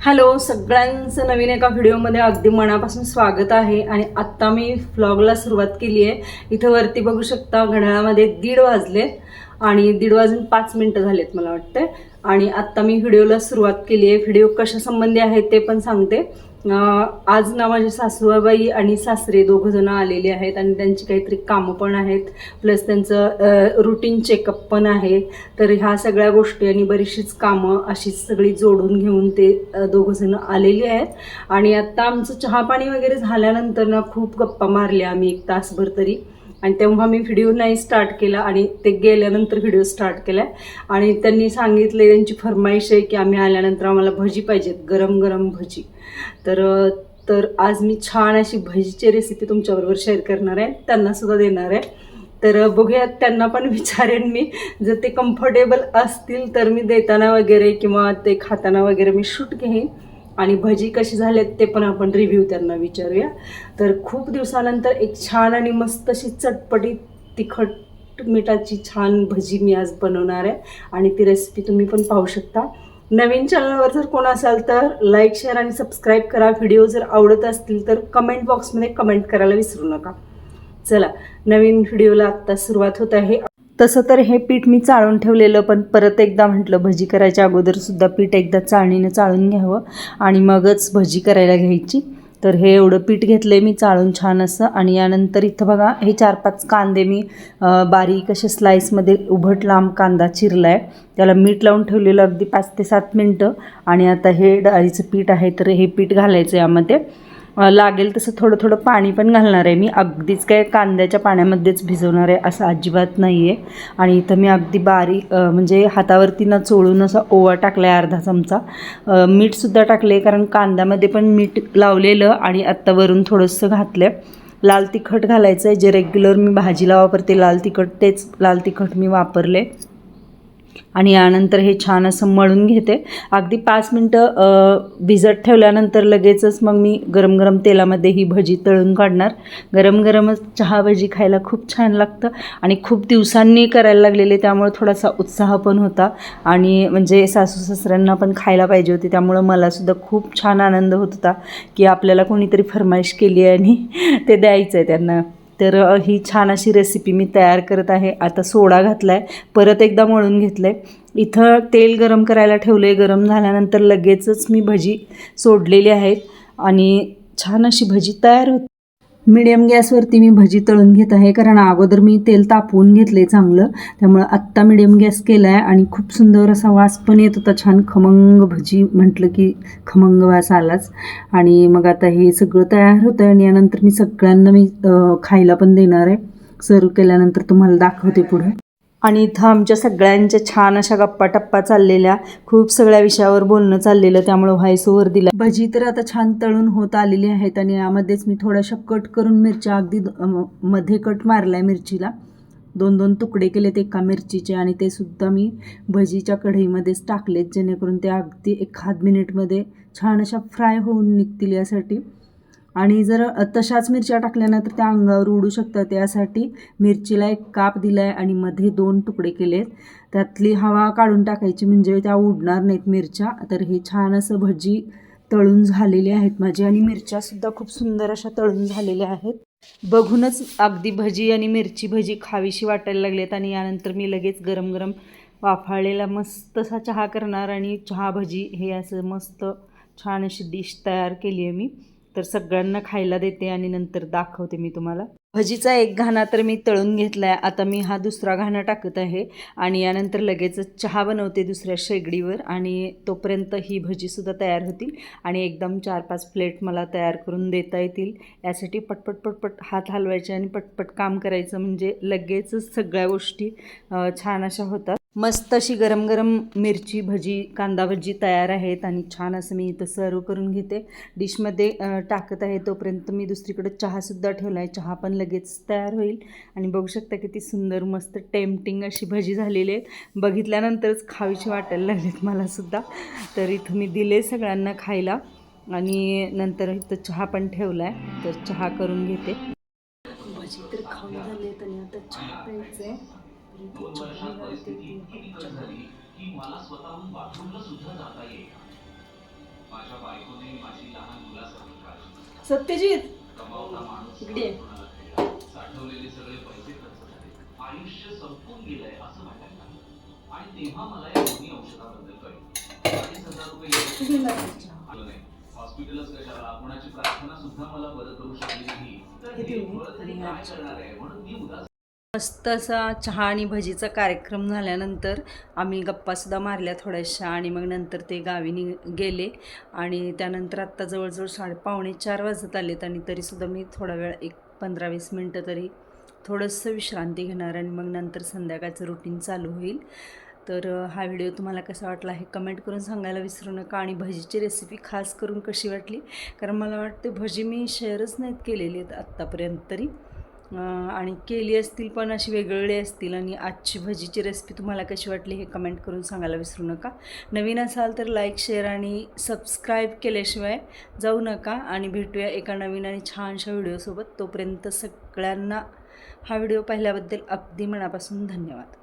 Hello सगळ्यांचं नवीन एका व्हिडिओमध्ये अगदी मनापासून स्वागत आहे आणि आत्ता मी व्लॉगला सुरुवात केली आहे इथं वरती बघू शकता घड्याळामध्ये दीड वाजले आणि दीड वाजून पाच मिनटं झालेत मला वाटतं आणि आत्ता मी व्हिडिओला सुरुवात केली आहे. व्हिडिओ कशासंबंधी आहे ते पण सांगते. आज ना माझे सासूबाई आणि सासरे दोघं जण आलेले आहेत आणि त्यांची काहीतरी कामं पण आहेत. प्लस त्यांचं रुटीन चेकअप पण आहे. तर ह्या सगळ्या गोष्टी आणि बरीचशीच कामं अशीच सगळी जोडून घेऊन ते दोघंजणं दोघं जण आलेली आहेत. आणि आत्ता आमचं चहा पाणी वगैरे झाल्यानंतर ना खूप गप्पा मारल्या आम्ही एक तासभर तरी. आणि तेव्हा मी व्हिडिओ नाही स्टार्ट केला आणि ते गेल्यानंतर व्हिडिओ स्टार्ट केला. आणि त्यांनी सांगितले त्यांची फरमाईश आहे की आम्ही आल्यानंतर आम्हाला भजी पाहिजेत गरम गरम भजी. तर तर आज मी छान अशी भजीची रेसिपी तुमच्याबरोबर शेअर करणार आहे. त्यांना सुद्धा देणार आहे. तर बघूयात त्यांना पण विचारेन मी. जर ते कम्फर्टेबल असतील तर मी देताना वगैरे किंवा ते खाताना वगैरे मी शूट घेईन. आणि भजी कशी झालेत ते पण आपण रिव्ह्यू त्यांना विचारूया. तर खूप दिवसानंतर एक छान आणि मस्त अशी चटपटीत तिखट मिठाची छान भजी मी आज बनवणार आहे. आणि ती रेसिपी तुम्ही पण पाहू शकता. नवीन चॅनलवर जर कोण असाल तर लाईक शेअर आणि सबस्क्राईब करा. व्हिडिओ जर आवडत असतील तर कमेंट बॉक्समध्ये कमेंट करायला विसरू नका. चला नवीन व्हिडिओला आत्ता सुरुवात होत आहे. तसं तर हे पीठ मी चाळून ठेवलेलं पण परत एकदा म्हटलं भजी करायच्या अगोदरसुद्धा पीठ एकदा चाळणीनं चाळून घ्यावं आणि मगच भजी करायला घ्यायची. तर हे एवढं पीठ घेतलं आहे मी चाळून छान असं आणि यानंतर इथं बघा हे चार पाच कांदे मी बारीक असे स्लाईसमध्ये उभट लांब कांदा चिरला आहे त्याला मीठ लावून ठेवलेलं अगदी पाच ते सात मिनटं आणि आता हे डाळीचं पीठ आहे तर हे पीठ घालायचं यामध्ये. लागेल तसं थोडं थोडं पाणी पण घालणार आहे मी. अगदीच काय कांद्याच्या पाण्यामध्येच भिजवणार आहे असं अजिबात नाही आहे आणि इथं मी अगदी बारीक म्हणजे हातावरती ना चोळून असा ओवा टाकला आहे अर्धा चमचा. मीठसुद्धा टाकले कारण कांद्यामध्ये पण मीठ लावलेलं आणि आत्ता वरून थोडंसं घातलं आहे लाल तिखट घालायचं आहे जे रेग्युलर मी भाजीला वापरते लाल तिखट तेच लाल तिखट मी वापरले आणि यानंतर हे छान असं मळून घेते. अगदी पाच मिनटं भिजत ठेवल्यानंतर लगेचच मग मी गरम गरम तेलामध्ये ही भजी तळून काढणार. गरम गरमच चहा भजी खायला खूप छान लागतं आणि खूप दिवसांनी करायला लागलेले त्यामुळे थोडासा उत्साह पण होता. आणि म्हणजे सासू सासऱ्यांना पण खायला पाहिजे होते त्यामुळं मलासुद्धा खूप छान आनंद होत होता की आपल्याला कोणीतरी फरमाईश केली आहे आणि ते द्यायचं आहे त्यांना. तर ही छान अशी रेसिपी मी तयार करत आहे. आता सोडा घातला आहे परत एकदा मळून घेतलं आहे इथं तेल गरम करायला ठेवलं आहे गरम झाल्यानंतर लगेचच मी भजी सोडलेली आहेत. आणि छान अशी भजी तयार होती मिडियम गॅसवरती मी भजी तळून घेत आहे कारण अगोदर मी तेल तापवून घेतले चांगलं. त्यामुळं आत्ता मिडियम गॅस केला आहे आणि खूप सुंदर असा वास पण येत होता छान खमंग भजी म्हटलं की खमंग वास आलाच. आणि मग आता हे सगळं तयार होतं आणि यानंतर मी सगळ्यांना मी खायला पण देणार आहे. सर्व केल्यानंतर तुम्हाला दाखवते पुढे. आणि इथं आमच्या सगळ्यांच्या छान अशा गप्पा टप्पा चाललेल्या खूप सगळ्या विषयावर बोलणं चाललेलं त्यामुळं व्हायस ओव्हर दिला. भजी तर आता छान तळून होत आलेली आहेत आणि यामध्येच मी थोड्याशा कट करून मिरच्या अगदी द- मध्ये कट मारलाय मिरचीला. दोन दोन तुकडे केलेत एका मिरचीचे आणि ते सुद्धा मी भजीच्या कढईमध्येच टाकलेत जेणेकरून ते अगदी एखाद मिनिटमध्ये छान अशा फ्राय होऊन निघतील यासाठी. आणि जर तशाच मिरच्या टाकल्या तर त्या अंगावर उडू शकतात यासाठी मिरचीला एक काप दिला आहे आणि मध्ये दोन तुकडे केलेत. त्यातली हवा काढून टाकायची म्हणजे त्या उडणार नाहीत मिरच्या. तर हे छान असं भजी तळून झालेली आहेत माझी आणि मिरच्यासुद्धा खूप सुंदर अशा तळून झालेल्या आहेत. बघूनच अगदी भजी आणि मिरची भजी खावीशी वाटायला लागलेत आणि यानंतर मी लगेच गरम गरम वाफाळलेला मस्त असा चहा करणार आणि चहा भजी हे असं मस्त छान अशी डिश तयार केली आहे मी. तर सगळ्यांना खायला देते आणि नंतर दाखवते मी तुम्हाला. भजीचा एक घाणा तर मी तळून घेतला आहे आता मी हा दुसरा घाणा टाकत आहे आणि यानंतर लगेचच चहा बनवते दुसऱ्या शेगडीवर आणि तोपर्यंत ही भजीसुद्धा तयार होतील आणि एकदम चार पाच प्लेट मला तयार करून देता येतील. यासाठी पटपट पटपट हात हलवायचे आणि पटपट काम करायचं म्हणजे लगेचच सगळ्या गोष्टी छान अशा होतात. मस्त अशी गरम गरम मिरची भजी कांदा भजी तयार आहेत आणि छान असं मी इथं सर्व करून घेते. डिशमध्ये टाकत आहे तोपर्यंत मी दुसरीकडे चहासुद्धा ठेवला आहे चहा पण लगेच तयार होईल. आणि बघू शकता किती सुंदर मस्त टेम्पटिंग अशी भजी झालेली आहेत. बघितल्यानंतरच खावीशी वाटायला लागलीत मलासुद्धा. तर इथं मी दिले सगळ्यांना खायला. आणि नंतर इथं चहा पण ठेवला आहे तर चहा करून घेते. भजी तर खाऊन झाले आणि आता चहा प्यायचं आहे चहा घालते, तीन कप चहा. की मला स्वतःहून बाथरूमला सुद्धा जाता येईल. माझ्या बायकोने माझी लहान मुलासारखी काळजी. सत्यजित कमावता माणूस इकडे. साठवलेले सगळे पैसे खर्च झाले आयुष्य संपून गेलंय असं वाटायला लागलं. आणि तेव्हा मला या दोन्ही औषधाबद्दल कळलं अडीच हजार रुपये आलं नाही हॉस्पिटलच कशाला कोणाची प्रार्थना सुद्धा मला बरं करू शकली नाही तर किती हे? फळ तरी काय. करणार आहे म्हणून मी उदास मस्त असा चहा आणि भजीचा कार्यक्रम झाल्यानंतर आम्ही गप्पासुद्धा मारल्या थोड्याशा आणि मग नंतर ते गावी नि गेले. आणि त्यानंतर आत्ता जवळजवळ साडे पावणे चार वाजत आलेत आणि तरीसुद्धा मी थोडा वेळ एक पंधरा वीस मिनटं तरी थोडंसं विश्रांती घेणार आणि मग नंतर संध्याकाळचं रुटीन चालू होईल. तर हा व्हिडिओ तुम्हाला कसा वाटला हे कमेंट करून सांगायला विसरू नका आणि भजीची रेसिपी खास करून कशी वाटली? कारण मला वाटते भजी मी शेअरच नाहीत केलेली आहेत आत्तापर्यंत तरी. आणि केली असतील पण अशी वेगवेगळी असतील आणि आजची भजीची रेसिपी तुम्हाला कशी वाटली हे कमेंट करून सांगायला विसरू नका. नवीन असाल तर लाईक शेअर आणि सबस्क्राईब केल्याशिवाय जाऊ नका आणि भेटूया एका नवीन आणि छानशा व्हिडिओसोबत तोपर्यंत सगळ्यांना हा व्हिडिओ पाहिल्याबद्दल अगदी मनापासून धन्यवाद.